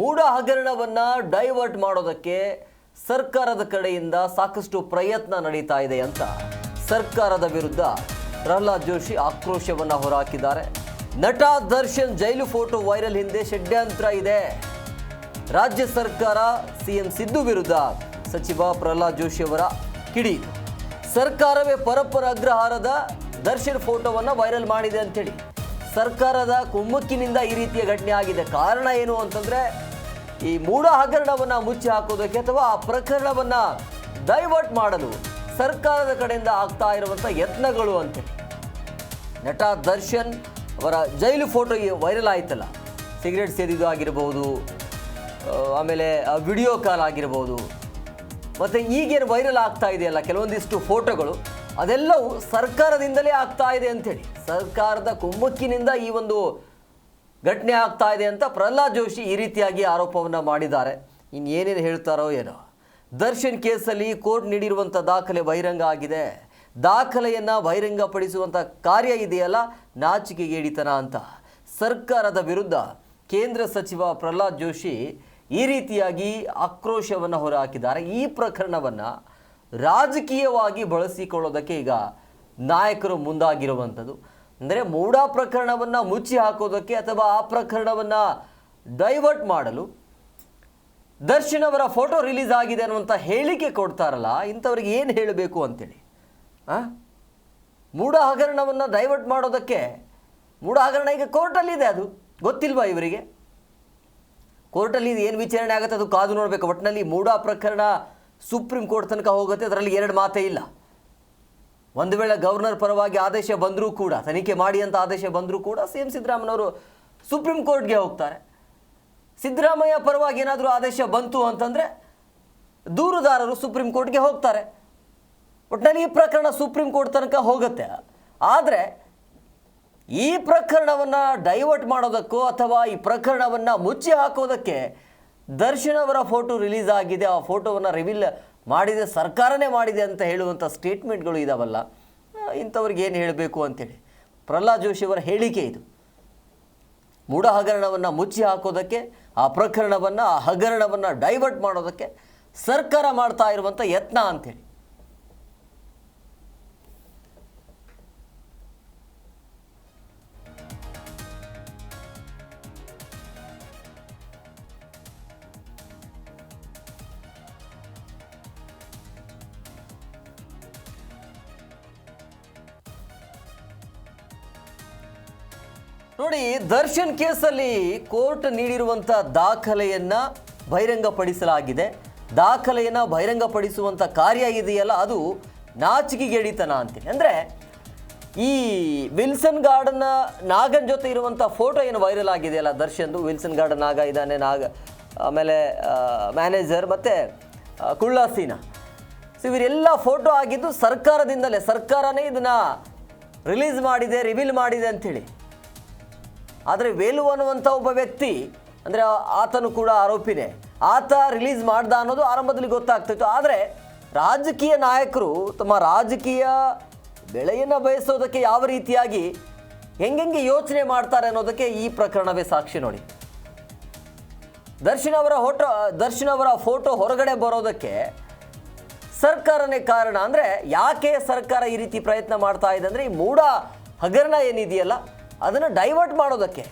ಮೂಢ ಹಗರಣವನ್ನು divert ಮಾಡೋದಕ್ಕೆ ಸರ್ಕಾರದ ಕಡೆಯಿಂದ ಸಾಕಷ್ಟು ಪ್ರಯತ್ನ ನಡೀತಾ ಇದೆ ಅಂತ ಸರ್ಕಾರದ ವಿರುದ್ಧ ಪ್ರಹ್ಲಾದ್ ಜೋಶಿ ಆಕ್ರೋಶವನ್ನು ಹೊರಹಾಕಿದ್ದಾರೆ. ನಟ ದರ್ಶನ್ ಜೈಲು ಫೋಟೋ ವೈರಲ್ ಹಿಂದೆ ಷಡ್ಯಂತ್ರ ಇದೆ. ರಾಜ್ಯ ಸರ್ಕಾರ, ಸಿಎಂ ಸಿದ್ದು ವಿರುದ್ಧ ಸಚಿವ ಪ್ರಹ್ಲಾದ್ ಜೋಶಿ ಅವರ ಕಿಡಿ ಸರ್ಕಾರವೇ ಪರಪ್ಪರ ಅಗ್ರಹಾರದ ದರ್ಶನ್ ಫೋಟೋವನ್ನು ವೈರಲ್ ಮಾಡಿದೆ ಅಂತೇಳಿ ಸರ್ಕಾರದ ಕುಮ್ಮಕ್ಕಿನಿಂದ ಈ ರೀತಿಯ ಘಟನೆ ಆಗಿದೆ. ಕಾರಣ ಏನು ಅಂತಂದ್ರೆ ಈ ಮೂಢ ಹಗರಣವನ್ನು ಮುಚ್ಚಿ ಹಾಕೋದಕ್ಕೆ ಅಥವಾ ಆ ಪ್ರಕರಣವನ್ನು ಡೈವರ್ಟ್ ಮಾಡಲು ಸರ್ಕಾರದ ಕಡೆಯಿಂದ ಆಗ್ತಾ ಇರುವಂಥ ಯತ್ನಗಳು ಅಂತೇಳಿ ನಟ ದರ್ಶನ್ ಅವರ ಜೈಲು ಫೋಟೋ ವೈರಲ್ ಆಯ್ತಲ್ಲ. ಸಿಗರೇಟ್ ಸೇದಿದ್ದು ಆಗಿರ್ಬೋದು ಆಮೇಲೆ ವಿಡಿಯೋ ಕಾಲ್ ಆಗಿರ್ಬೋದು. ಮತ್ತು ಈಗೇನು ವೈರಲ್ ಆಗ್ತಾ ಇದೆಯಲ್ಲ ಕೆಲವೊಂದಿಷ್ಟು ಫೋಟೋಗಳು, ಅದೆಲ್ಲವೂ ಸರ್ಕಾರದಿಂದಲೇ ಆಗ್ತಾ ಇದೆ ಅಂಥೇಳಿ ಸರ್ಕಾರದ ಕುಮ್ಮಕ್ಕಿನಿಂದ ಈ ಒಂದು ಘಟನೆ ಆಗ್ತಾ ಇದೆ ಅಂತ ಪ್ರಹ್ಲಾದ್ ಜೋಶಿ ಈ ರೀತಿಯಾಗಿ ಆರೋಪವನ್ನು ಮಾಡಿದ್ದಾರೆ. ಇನ್ನೇನೇನು ಹೇಳ್ತಾರೋ ಏನೋ. ದರ್ಶನ್ ಕೇಸಲ್ಲಿ ಕೋರ್ಟ್ ನೀಡಿರುವಂಥ ದಾಖಲೆ ಬಹಿರಂಗ ಆಗಿದೆ. ದಾಖಲೆಯನ್ನು ಬಹಿರಂಗಪಡಿಸುವಂಥ ಕಾರ್ಯ ಇದೆಯಲ್ಲ ನಾಚಿಕೆಗೇಡಿತನ ಅಂತ. ಸರ್ಕಾರದ ವಿರುದ್ಧ ಕೇಂದ್ರ ಸಚಿವ ಪ್ರಹ್ಲಾದ್ ಜೋಶಿ ಈ ರೀತಿಯಾಗಿ ಆಕ್ರೋಶವನ್ನು ಹೊರಹಾಕಿದ್ದಾರೆ. ಈ ಪ್ರಕರಣವನ್ನು ರಾಜಕೀಯವಾಗಿ ಬಳಸಿಕೊಳ್ಳೋದಕ್ಕೆ ಈಗ ನಾಯಕರು ಮುಂದಾಗಿರುವಂಥದ್ದು. ಅಂದರೆ ಮೂಢ ಪ್ರಕರಣವನ್ನು ಮುಚ್ಚಿ ಹಾಕೋದಕ್ಕೆ ಅಥವಾ ಆ ಪ್ರಕರಣವನ್ನು ಡೈವರ್ಟ್ ಮಾಡಲು ದರ್ಶನ್ ಅವರ ಫೋಟೋ ರಿಲೀಸ್ ಆಗಿದೆ ಅನ್ನುವಂಥ ಹೇಳಿಕೆ ಕೊಡ್ತಾರಲ್ಲ, ಇಂಥವ್ರಿಗೆ ಏನು ಹೇಳಬೇಕು ಅಂತೇಳಿ? ಆ? ಮೂಢ ಹಗರಣವನ್ನು ಡೈವರ್ಟ್ ಮಾಡೋದಕ್ಕೆ ಮೂಢ ಹಗರಣ ಈಗ ಕೋರ್ಟಲ್ಲಿದೆ ಅದು, ಗೊತ್ತಿಲ್ವಾ ಇವರಿಗೆ? ಕೋರ್ಟಲ್ಲಿ ಏನು ವಿಚಾರಣೆ ಆಗುತ್ತೆ ಅದು ಕಾದು ನೋಡಬೇಕು ಒಟ್ಟಿನಲ್ಲಿ ಮೂಢ ಪ್ರಕರಣ ಸುಪ್ರೀಂ ಕೋರ್ಟ್ ತನಕ ಹೋಗುತ್ತೆ, ಅದರಲ್ಲಿ ಎರಡು ಮಾತೇ ಇಲ್ಲ. ಒಂದು ವೇಳೆ ಗವರ್ನರ್ ಪರವಾಗಿ ಆದೇಶ ಬಂದರೂ ಕೂಡ, ತನಿಖೆ ಮಾಡಿ ಅಂತ ಆದೇಶ ಬಂದರೂ ಕೂಡ ಸಿ ಎಂ ಸಿದ್ದರಾಮಯ್ಯವರು ಸುಪ್ರೀಂ ಕೋರ್ಟ್ಗೆ ಹೋಗ್ತಾರೆ. ಸಿದ್ದರಾಮಯ್ಯ ಪರವಾಗಿ ಏನಾದರೂ ಆದೇಶ ಬಂತು ಅಂತಂದರೆ ದೂರುದಾರರು ಸುಪ್ರೀಂ ಕೋರ್ಟ್ಗೆ ಹೋಗ್ತಾರೆ. ಒಟ್ಟಿನಲ್ಲಿ ಈ ಪ್ರಕರಣ ಸುಪ್ರೀಂ ಕೋರ್ಟ್ ತನಕ ಹೋಗುತ್ತೆ. ಆದರೆ ಈ ಪ್ರಕರಣವನ್ನು ಡೈವರ್ಟ್ ಮಾಡೋದಕ್ಕೋ ಅಥವಾ ಈ ಪ್ರಕರಣವನ್ನು ಮುಚ್ಚಿ ಹಾಕೋದಕ್ಕೆ ದರ್ಶನ್ ಅವರ ಫೋಟೋ ರಿಲೀಸ್ ಆಗಿದೆ. ಆ ಫೋಟೋವನ್ನು ರಿವೀಲ್ ಮಾಡಿದೆ, ಸರ್ಕಾರನೇ ಮಾಡಿದೆ ಅಂತ ಹೇಳುವಂಥ ಸ್ಟೇಟ್ಮೆಂಟ್ಗಳು ಇದಾವಲ್ಲ ಇಂಥವ್ರಿಗೆ ಏನು ಹೇಳಬೇಕು ಅಂತೇಳಿ. ಪ್ರಹ್ಲಾದ್ ಜೋಶಿ ಅವರ ಹೇಳಿಕೆ ಇದು. ಮೂಡ ಹಗರಣವನ್ನು ಮುಚ್ಚಿ ಹಾಕೋದಕ್ಕೆ, ಆ ಪ್ರಕರಣವನ್ನು, ಆ ಹಗರಣವನ್ನು ಡೈವರ್ಟ್ ಮಾಡೋದಕ್ಕೆ ಸರ್ಕಾರ ಮಾಡ್ತಾ ಇರುವಂಥ ಯತ್ನ ಅಂತೇಳಿ. ನೋಡಿ, ದರ್ಶನ್ ಕೇಸಲ್ಲಿ ಕೋರ್ಟ್ ನೀಡಿರುವಂಥ ದಾಖಲೆಯನ್ನು ಬಹಿರಂಗಪಡಿಸಲಾಗಿದೆ. ದಾಖಲೆಯನ್ನು ಬಹಿರಂಗಪಡಿಸುವಂಥ ಕಾರ್ಯ ಇದೆಯಲ್ಲ, ಅದು ನಾಚಿಕೆಗೆಡಿತನ ಅಂತೀನಿ. ಅಂದರೆ, ಈ ವಿಲ್ಸನ್ ಗಾರ್ಡನ್ನ ನಾಗನ್ ಜೊತೆ ಇರುವಂಥ ಫೋಟೋ ಏನು ವೈರಲ್ ಆಗಿದೆಯಲ್ಲ ದರ್ಶನ್ದು? ವಿಲ್ಸನ್ ಗಾರ್ಡನ್ ನಾಗ ಇದ್ದಾನೆ, ನಾಗ, ಆಮೇಲೆ ಮ್ಯಾನೇಜರ್ ಮತ್ತು ಕುಳ್ಳಾಸೀನ ಸೊ ಇವರೆಲ್ಲ ಫೋಟೋ ಆಗಿದ್ದು ಸರ್ಕಾರದಿಂದಲೇ, ಸರ್ಕಾರನೇ ಇದನ್ನು ರಿಲೀಸ್ ಮಾಡಿದೆ, ರಿವೀಲ್ ಮಾಡಿದೆ ಅಂಥೇಳಿ. ಆದರೆ ವೇಲು ಅನ್ನುವಂಥ ಒಬ್ಬ ವ್ಯಕ್ತಿ, ಅಂದರೆ ಆತನು ಕೂಡ ಆರೋಪಿನೇ, ಆತ ರಿಲೀಸ್ ಮಾಡ್ದ ಅನ್ನೋದು ಆರಂಭದಲ್ಲಿ ಗೊತ್ತಾಗ್ತಿತ್ತು. ಆದರೆ ರಾಜಕೀಯ ನಾಯಕರು ತಮ್ಮ ರಾಜಕೀಯ ಬೆಳೆಯನ್ನು ಬಯಸೋದಕ್ಕೆ ಯಾವ ರೀತಿಯಾಗಿ ಹೆಂಗೆಂಗೆ ಯೋಚನೆ ಮಾಡ್ತಾರೆ ಅನ್ನೋದಕ್ಕೆ ಈ ಪ್ರಕರಣವೇ ಸಾಕ್ಷಿ ನೋಡಿ. ದರ್ಶನ್ ಅವರ ಹೋಟೋ ದರ್ಶನ್ ಅವರ ಫೋಟೋ ಹೊರಗಡೆ ಬರೋದಕ್ಕೆ ಸರ್ಕಾರನೇ ಕಾರಣ. ಅಂದರೆ ಯಾಕೆ ಸರ್ಕಾರ ಈ ರೀತಿ ಪ್ರಯತ್ನ ಮಾಡ್ತಾ ಇದೆ ಅಂದರೆ ಈ ಮೂಢ ಹಗರಣ ಏನಿದೆಯಲ್ಲ ಅದನ್ನು ಡೈವರ್ಟ್ ಮಾಡೋದಕ್ಕೆ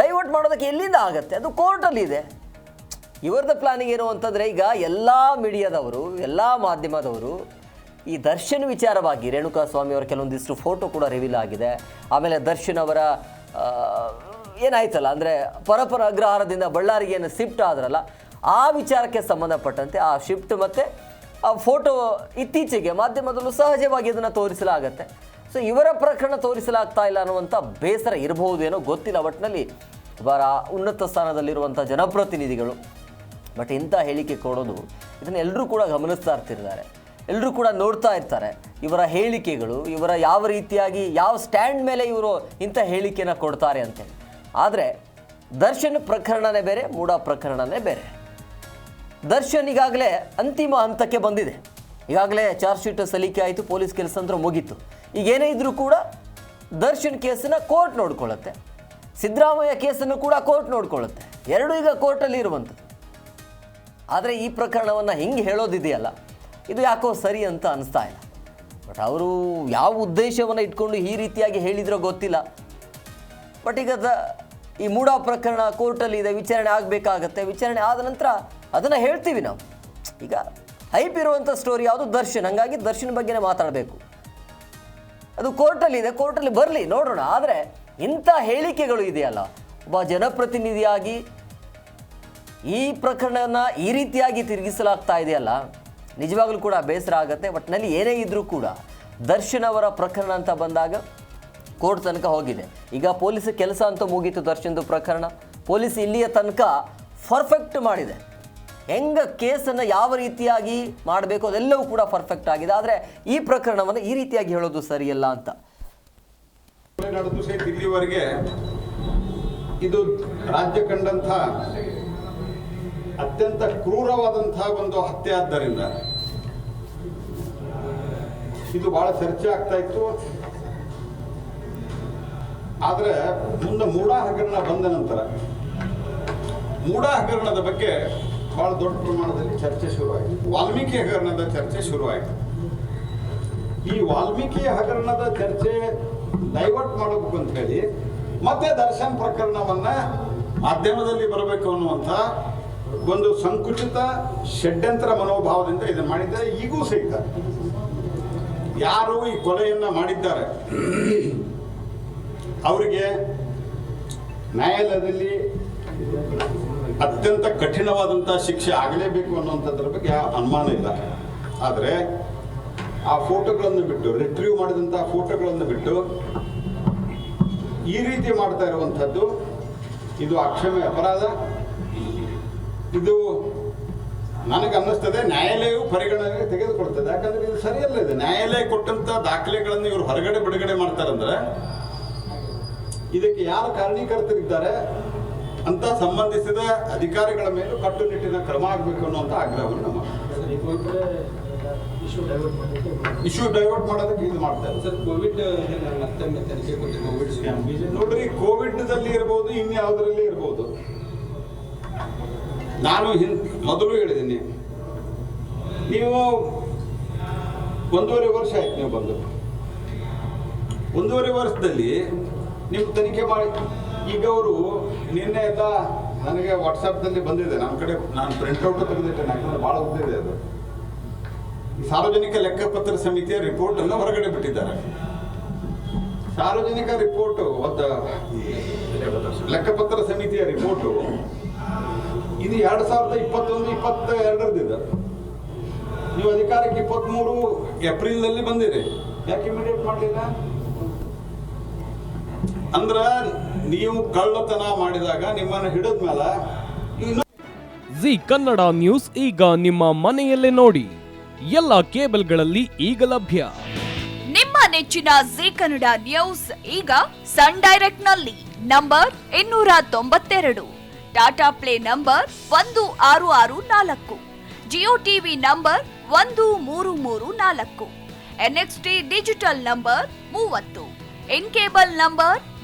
ಡೈವರ್ಟ್ ಮಾಡೋದಕ್ಕೆ ಎಲ್ಲಿಂದ ಆಗುತ್ತೆ? ಅದು ಕೋರ್ಟಲ್ಲಿ ಇದೆ. ಇವರದ ಪ್ಲಾನಿಂಗ್ ಏನು ಅಂತಂದರೆ ಈಗ ಎಲ್ಲ ಮೀಡಿಯಾದವರು, ಎಲ್ಲ ಮಾಧ್ಯಮದವರು ಈ ದರ್ಶನ್ ವಿಚಾರವಾಗಿ ರೇಣುಕಾ ಸ್ವಾಮಿ ಅವರ ಕೆಲವೊಂದಿಷ್ಟು ಫೋಟೋ ಕೂಡ ರಿವೀಲ್ ಆಗಿದೆ. ಆಮೇಲೆ ದರ್ಶನ್ ಅವರ ಏನಾಯ್ತಲ್ಲ, ಅಂದರೆ ಪರಪರ ಅಗ್ರಹಾರದಿಂದ ಬಳ್ಳಾರಿಗೆ ಏನು ಶಿಫ್ಟ್ ಆದ್ರಲ್ಲ, ಆ ವಿಚಾರಕ್ಕೆ ಸಂಬಂಧಪಟ್ಟಂತೆ ಆ ಶಿಫ್ಟ್ ಮತ್ತು ಆ ಫೋಟೋ ಇತ್ತೀಚೆಗೆ ಮಾಧ್ಯಮದಲ್ಲೂ ಸಹಜವಾಗಿ ಅದನ್ನು ತೋರಿಸಲಾಗತ್ತೆ. ಸೊ ಇವರ ಪ್ರಕರಣ ತೋರಿಸಲಾಗ್ತಾ ಇಲ್ಲ ಅನ್ನುವಂಥ ಬೇಸರ ಇರಬಹುದೇನೋ ಗೊತ್ತಿಲ್ಲ. ಒಟ್ಟಿನಲ್ಲಿ ಇವರ ಉನ್ನತ ಸ್ಥಾನದಲ್ಲಿರುವಂಥ ಜನಪ್ರತಿನಿಧಿಗಳು, ಬಟ್ ಇಂಥ ಹೇಳಿಕೆ ಕೊಡೋದು ಇದನ್ನು ಎಲ್ಲರೂ ಕೂಡ ಗಮನಿಸ್ತಾ ಇರ್ತಿದ್ದಾರೆ. ಎಲ್ಲರೂ ಕೂಡ ನೋಡ್ತಾ ಇರ್ತಾರೆ ಇವರ ಹೇಳಿಕೆಗಳು, ಇವರ ಯಾವ ರೀತಿಯಾಗಿ ಯಾವ ಸ್ಟ್ಯಾಂಡ್ ಮೇಲೆ ಇವರು ಇಂಥ ಹೇಳಿಕೆನ ಕೊಡ್ತಾರೆ ಅಂತೇಳಿ. ಆದರೆ ದರ್ಶನ್ ಪ್ರಕರಣನೇ ಬೇರೆ, ಮೂಡ ಪ್ರಕರಣನೇ ಬೇರೆ. ದರ್ಶನ್ ಈಗಾಗಲೇ ಅಂತಿಮ ಹಂತಕ್ಕೆ ಬಂದಿದೆ. ಈಗಾಗಲೇ ಚಾರ್ಜ್ ಶೀಟ್ ಸಲ್ಲಿಕೆ ಆಯಿತು, ಪೊಲೀಸ್ ಕೆಲಸ ಅಂದ್ರೆ ಮುಗೀತು. ಈಗ ಏನೇ ಇದ್ರೂ ಕೂಡ ದರ್ಶನ್ ಕೇಸನ್ನು ಕೋರ್ಟ್ ನೋಡ್ಕೊಳ್ಳುತ್ತೆ. ಸಿದ್ದರಾಮಯ್ಯ ಕೇಸನ್ನು ಕೂಡ ಕೋರ್ಟ್ ನೋಡ್ಕೊಳ್ಳುತ್ತೆ. ಎರಡೂ ಈಗ ಕೋರ್ಟಲ್ಲಿ ಇರುವಂಥದ್ದು. ಆದರೆ ಈ ಪ್ರಕರಣವನ್ನು ಹಿಂಗೆ ಹೇಳೋದಿದೆಯಲ್ಲ, ಇದು ಯಾಕೋ ಸರಿ ಅಂತ ಅನಿಸ್ತಾ ಇಲ್ಲ. ಬಟ್ ಅವರು ಯಾವ ಉದ್ದೇಶವನ್ನು ಇಟ್ಕೊಂಡು ಈ ರೀತಿಯಾಗಿ ಹೇಳಿದ್ರೋ ಗೊತ್ತಿಲ್ಲ. ಬಟ್ ಈಗ ದ ಈ ಮೂಡ ಪ್ರಕರಣ ಕೋರ್ಟಲ್ಲಿ ಇದೆ, ವಿಚಾರಣೆ ಆಗಬೇಕಾಗತ್ತೆ. ವಿಚಾರಣೆ ಆದ ನಂತರ ಅದನ್ನು ಹೇಳ್ತೀವಿ ನಾವು. ಈಗ ಹೈಪ್ ಇರುವಂಥ ಸ್ಟೋರಿ ಯಾವುದು ದರ್ಶನ್. ಹಂಗಾಗಿ ದರ್ಶನ್ ಬಗ್ಗೆನೇ ಮಾತಾಡಬೇಕು. ಅದು ಕೋರ್ಟಲ್ಲಿ ಇದೆ, ಕೋರ್ಟಲ್ಲಿ ಬರಲಿ, ನೋಡೋಣ. ಆದರೆ ಇಂಥ ಹೇಳಿಕೆಗಳು ಇದೆಯಲ್ಲ. ಒಬ್ಬ ಜನಪ್ರತಿನಿಧಿಯಾಗಿ ಈ ಪ್ರಕರಣನ ಈ ರೀತಿಯಾಗಿ ತಿರುಗಿಸಲಾಗ್ತಾ ಇದೆಯಲ್ಲ, ನಿಜವಾಗ್ಲೂ ಕೂಡ ಬೇಸರ ಆಗುತ್ತೆ. ಒಟ್ಟಿನಲ್ಲಿ ಏನೇ ಇದ್ರೂ ಕೂಡ ದರ್ಶನ್ ಅವರ ಪ್ರಕರಣ ಅಂತ ಬಂದಾಗ ಕೋರ್ಟ್ ತನಕ ಹೋಗಿದೆ. ಈಗ ಪೊಲೀಸ್ ಕೆಲಸ ಅಂತ ಮುಗೀತು ದರ್ಶನ್ದು ಪ್ರಕರಣ. ಪೊಲೀಸ್ ಇಲ್ಲಿಯ ತನಕ ಪರ್ಫೆಕ್ಟ್ ಮಾಡಿದೆ. ಹೆಂಗ ಕೇಸನ್ನು ಯಾವ ರೀತಿಯಾಗಿ ಮಾಡಬೇಕು ಅದೆಲ್ಲವೂ ಕೂಡ ಪರ್ಫೆಕ್ಟ್ ಆಗಿದೆ. ಆದರೆ ಈ ಪ್ರಕರಣವನ್ನು ಈ ರೀತಿಯಾಗಿ ಹೇಳೋದು ಸರಿಯಲ್ಲ ಅಂತ. ಇಲ್ಲಿವರೆಗೆ ಇದು ರಾಜ್ಯ ಕಂಡಂಥ ಅತ್ಯಂತ ಕ್ರೂರವಾದಂತಹ ಒಂದು ಹತ್ಯೆ ಆದ್ದರಿಂದ. ಇದು ಬಹಳ ಚರ್ಚೆ ಆಗ್ತಾ ಇತ್ತು. ಆದ್ರೆ ಮುಂದೆ ಮೂಡಾ ಹಗರಣ ಬಂದ ನಂತರ ಮೂಡಾ ಹಗರಣದ ಬಗ್ಗೆ ಬಹಳ ದೊಡ್ಡ ಪ್ರಮಾಣದಲ್ಲಿ ಚರ್ಚೆ ಶುರುವಾಯಿತು. ವಾಲ್ಮೀಕಿ ಹಗರಣದ ಚರ್ಚೆ ಶುರುವಾಯಿತು. ಈ ವಾಲ್ಮೀಕಿ ಹಗರಣದ ಚರ್ಚೆ ಡೈವರ್ಟ್ ಮಾಡಬೇಕು ಅಂತ ಹೇಳಿ, ಮತ್ತೆ ದರ್ಶನ್ ಪ್ರಕರಣವನ್ನ ಮಾಧ್ಯಮದಲ್ಲಿ ಬರಬೇಕು ಅನ್ನುವಂಥ ಒಂದು ಸಂಕುಚಿತ ಷಡ್ಯಂತರ ಮನೋಭಾವದಿಂದ ಇದನ್ನು ಮಾಡಿದ್ದಾರೆ. ಈಗೂ ಸಹಿತ. ಯಾರು ಈ ಕೊಲೆಯನ್ನ ಮಾಡಿದ್ದಾರೆ. ಅವರಿಗೆ ನ್ಯಾಯಾಲಯದಲ್ಲಿ ಅತ್ಯಂತ ಕಠಿಣವಾದಂತಹ ಶಿಕ್ಷೆ ಆಗಲೇಬೇಕು ಅನ್ನುವಂಥದ್ರ ಬಗ್ಗೆ ಯಾವ ಅನುಮಾನ ಇಲ್ಲ. ಆದರೆ ಆ ಫೋಟೋಗಳನ್ನು ಬಿಟ್ಟು ರಿಟ್ರೀವ್ ಮಾಡಿದಂತಹ ಫೋಟೋಗಳನ್ನು ಬಿಟ್ಟು ಈ ರೀತಿ ಮಾಡ್ತಾ ಇರುವಂಥದ್ದು, ಇದು ಅಕ್ಷಮ್ಯ ಅಪರಾಧ. ಇದು ನನಗೆ ಅನ್ನಿಸ್ತದೆ, ನ್ಯಾಯಾಲಯವು ಪರಿಗಣನೆಗೆ ತೆಗೆದುಕೊಳ್ತದೆ. ಯಾಕಂದ್ರೆ ಇದು ಸರಿಯಲ್ಲ ಇದು. ನ್ಯಾಯಾಲಯ ಕೊಟ್ಟಂತ ದಾಖಲೆಗಳನ್ನು ಇವರು ಹೊರಗಡೆ ಬಿಡುಗಡೆ ಮಾಡ್ತಾರಂದ್ರೆ, ಇದಕ್ಕೆ ಯಾರು ಕಾರಣೀಕರ್ತರಿದ್ದಾರೆ ಅಂತ ಸಂಬಂಧಿಸಿದ ಅಧಿಕಾರಿಗಳ ಮೇಲೂ ಕಟ್ಟುನಿಟ್ಟಿನ ಕ್ರಮ ಆಗಬೇಕು ಅನ್ನುವಂಥ ಆಗ್ರಹವನ್ನು ನಮ್ಮ ಇಶ್ಯೂ ಡೈವರ್ಟ್ ಮಾಡೋದಕ್ಕೆ ಇದು ಮಾಡ್ತಾರೆ. ಸರ್ ಕೋವಿಡ್ ಕೋವಿಡ್ ಸ್ಕ್ಯಾಮ್ ನೋಡ್ರಿ ಕೋವಿಡ್ ದಲ್ಲಿ ಇರ್ಬೋದು ಇನ್ಯಾವುದರಲ್ಲಿ ಇರ್ಬೋದು. ನಾನು ಹಿಂ ಮೊದಲು ಹೇಳಿದ್ದೀನಿ. ನೀವು ಒಂದೂವರೆ ವರ್ಷ ಆಯ್ತು ನೀವು ಬಂದು. ಒಂದೂವರೆ ವರ್ಷದಲ್ಲಿ ನೀವು ತನಿಖೆ ಮಾಡಿ ಈಗ ಅವರು ನಿನ್ನೆ ಎಲ್ಲ ನನಗೆ ವಾಟ್ಸಪ್ದಲ್ಲಿ ಬಂದಿದೆ. ನನ್ನ ಕಡೆ ನಾನು ಪ್ರಿಂಟ್ಔಟ್ ತೆಗೆದಿಟ್ಟೆ. ಯಾಕಂದ್ರೆ ಭಾಳ ಉದ್ದಿದೆ ಅದು. ಸಾರ್ವಜನಿಕ ಲೆಕ್ಕಪತ್ರ ಸಮಿತಿಯ ರಿಪೋರ್ಟ್ ಅನ್ನು ಹೊರಗಡೆ ಬಿಟ್ಟಿದ್ದಾರೆ. ಸಾರ್ವಜನಿಕ ರಿಪೋರ್ಟ್ ಒದ್ದ ಲೆಕ್ಕಪತ್ರ ಸಮಿತಿಯ ರಿಪೋರ್ಟು ಇದು ಎರಡು ಸಾವಿರದ ಇಪ್ಪತ್ತೊಂದು ಇಪ್ಪತ್ತ ಎರಡರದಿದ ನೀವು ಅಧಿಕಾರಕ್ಕೆ ಇಪ್ಪತ್ತ್ಮೂರು ಏಪ್ರಿಲ್ನಲ್ಲಿ ಬಂದಿರಿ. ಯಾಕೆ ಇಮಿಡಿಯೇಟ್ ಮಾಡಲಿಲ್ಲ? ಅಂದ್ರ ನೀವು ಕಳ್ಳತನ ಮಾಡಿದಾಗ ನಿಮ್ಮನ್ನು ಹಿಡಿದ ಮೇಲೆ ಜಿ ಕನ್ನಡ ನ್ಯೂಸ್ ಈಗ ನಿಮ್ಮ ಮನೆಯಲ್ಲೇ ನೋಡಿ ಎಲ್ಲ ಕೇಬಲ್ಗಳಲ್ಲಿ ಈಗ ಲಭ್ಯ. ನಿಮ್ಮ ನೆಚ್ಚಿನ ಜಿ ಕನ್ನಡ ನ್ಯೂಸ್ ಈಗ ಸನ್ ಡೈರೆಕ್ಟ್ನಲ್ಲಿ ನಂಬರ್ ಇನ್ನೂರ ತೊಂಬತ್ತೆರಡು ಟಾಟಾ ಪ್ಲೇ ನಂಬರ್ ಒಂದು ಆರು ಆರು ನಾಲ್ಕು ಜಿಯೋ ಟಿವಿ ನಂಬರ್ ಒಂದು ಮೂರು ಮೂರು ನಾಲ್ಕು ಎನ್ಎಕ್ಸ್ಟಿ ಡಿಜಿಟಲ್ ನಂಬರ್ ಮೂವತ್ತು ಇನ್ ಕೇಬಲ್ ನಂಬರ್